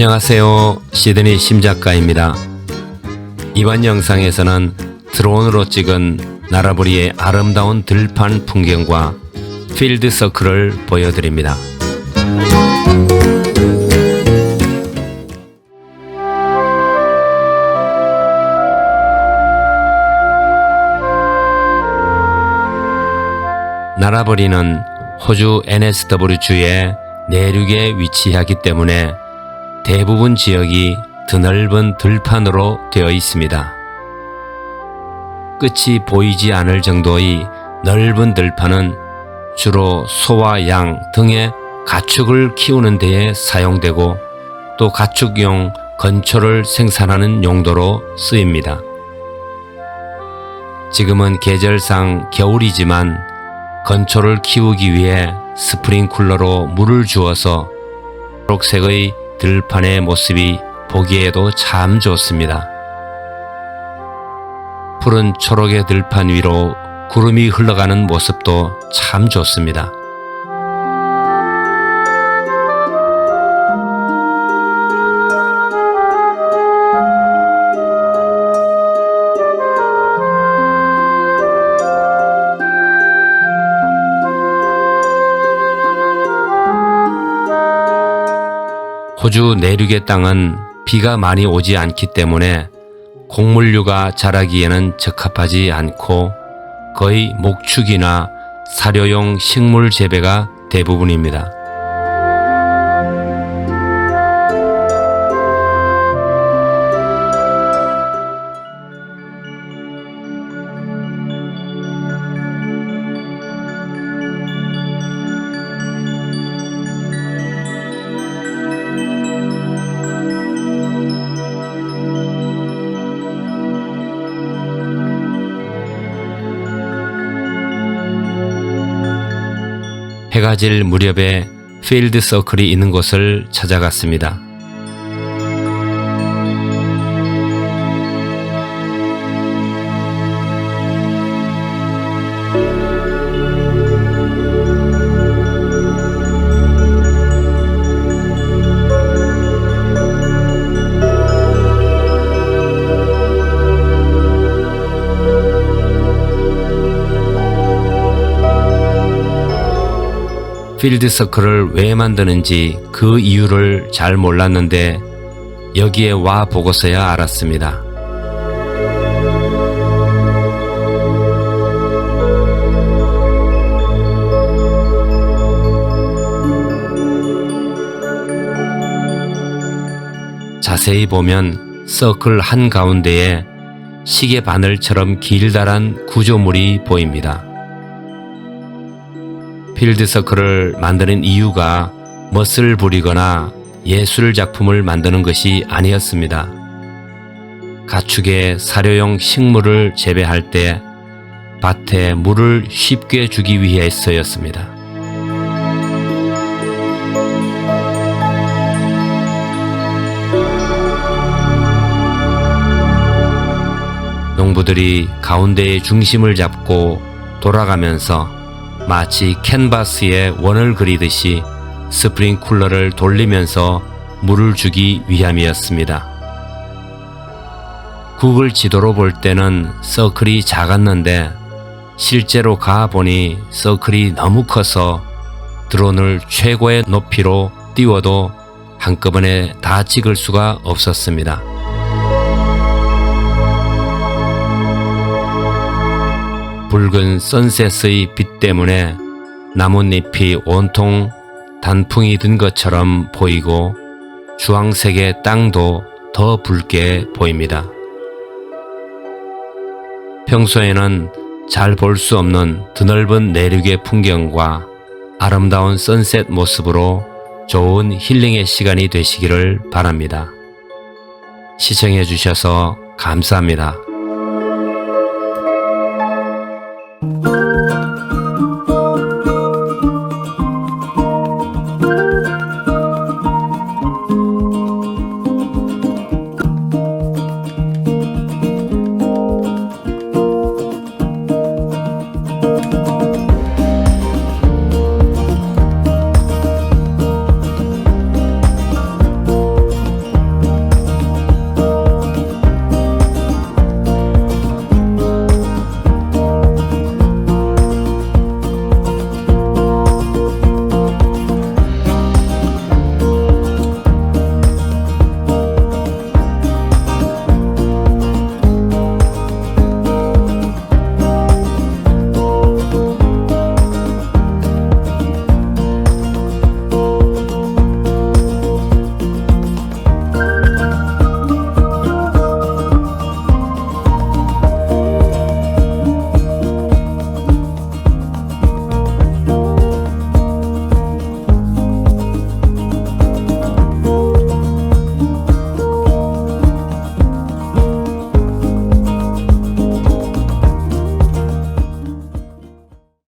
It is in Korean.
안녕하세요. 시드니 심작가입니다. 이번 영상에서는 드론으로 찍은 나라부리의 아름다운 들판 풍경과 필드 서클을 보여드립니다. 나라버리는 호주 NSW주의 내륙에 위치하기 때문에 대부분 지역이 드넓은 들판으로 되어 있습니다. 끝이 보이지 않을 정도의 넓은 들판은 주로 소와 양 등의 가축을 키우는 데에 사용되고 또 가축용 건초를 생산하는 용도로 쓰입니다. 지금은 계절상 겨울이지만 건초를 키우기 위해 스프링쿨러로 물을 주어서 초록색의 들판의 모습이 보기에도 참 좋습니다. 푸른 초록의 들판 위로 구름이 흘러가는 모습도 참 좋습니다. 호주 내륙의 땅은 비가 많이 오지 않기 때문에 곡물류가 자라기에는 적합하지 않고 거의 목축이나 사료용 식물 재배가 대부분입니다. 해가 질 무렵에 필드 서클이 있는 곳을 찾아갔습니다. 필드 서클을 왜 만드는지 그 이유를 잘 몰랐는데 여기에 와 보고서야 알았습니다. 자세히 보면 서클 한 가운데에 시계 바늘처럼 길다란 구조물이 보입니다. 필드 서클을 만드는 이유가 멋을 부리거나 예술 작품을 만드는 것이 아니었습니다. 가축의 사료용 식물을 재배할 때 밭에 물을 쉽게 주기 위해서였습니다. 농부들이 가운데의 중심을 잡고 돌아가면서 마치 캔바스에 원을 그리듯이 스프링 쿨러를 돌리면서 물을 주기 위함이었습니다. 구글 지도로 볼 때는 서클이 작았는데 실제로 가보니 서클이 너무 커서 드론을 최고의 높이로 띄워도 한꺼번에 다 찍을 수가 없었습니다. 붉은 선셋의 빛 때문에 나뭇잎이 온통 단풍이 든 것처럼 보이고 주황색의 땅도 더 붉게 보입니다. 평소에는 잘 볼 수 없는 드넓은 내륙의 풍경과 아름다운 선셋 모습으로 좋은 힐링의 시간이 되시기를 바랍니다. 시청해 주셔서 감사합니다.